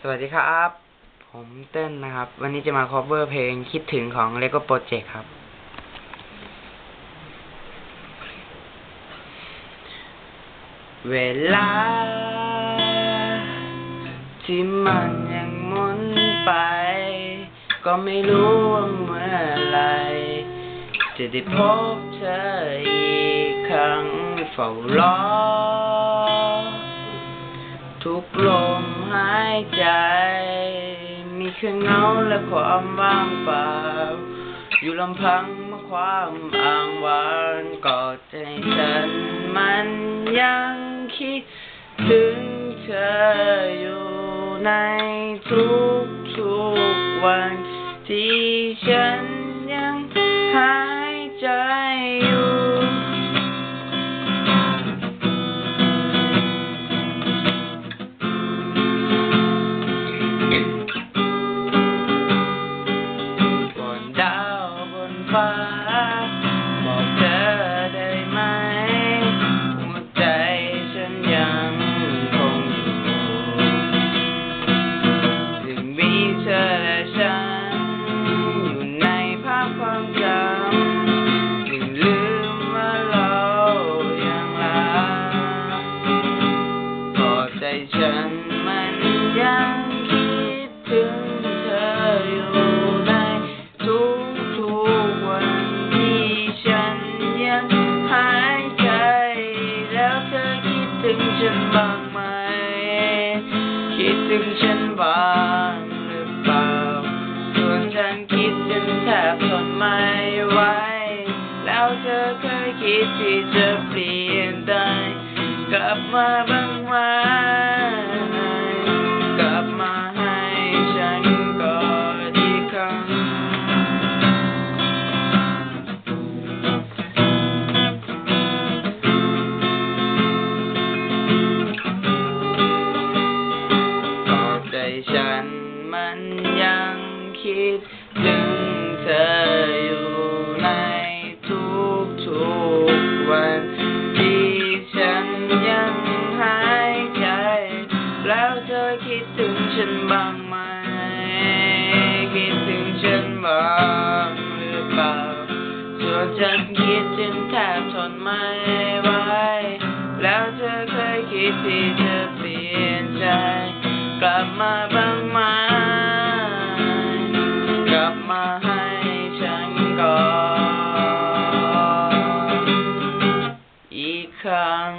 สวัสดีครับ ผมเต้นนะครับ วันนี้จะมา cover เพลงคิดถึงของ Lego Project ครับ เวลา ที่มันยังหมุนไป ก็ไม่รู้ว่าเมื่อไหรจะได้พบเธออีกครั้งเฝ้ารอ ทุกลมหายใจ มีแค่เงาและความว่างเปล่า อยู่ลำพังเมื่อความอ้างว้างกอดใจฉันมันยังคิดถึงเธออยู่ในทุกทุกๆวันที่ฉันยังหา ถึงฉันบ้างไหม คิดถึงฉันบ้างหรือเปล่า ส่วนฉันคิดจนแทบทนไม่ไหว แล้วเธอเคยคิดที่จะเปลี่ยนใจกลับมาบ้างไหม ฉันมันยังคิดถึงเธออยู่ในทุกทุกๆวัน ที่ฉันยังหายใจ แล้วเธอคิดถึงฉันบ้างไหม คิดถึงฉันบ้างหรือเปล่า ส่วนฉันคิดจนแทบทนไม่ไหวแล้วเธอเคยคิดที่จ มาบ้างไหมกลับมาให้ฉันก่อน อีกครั้ง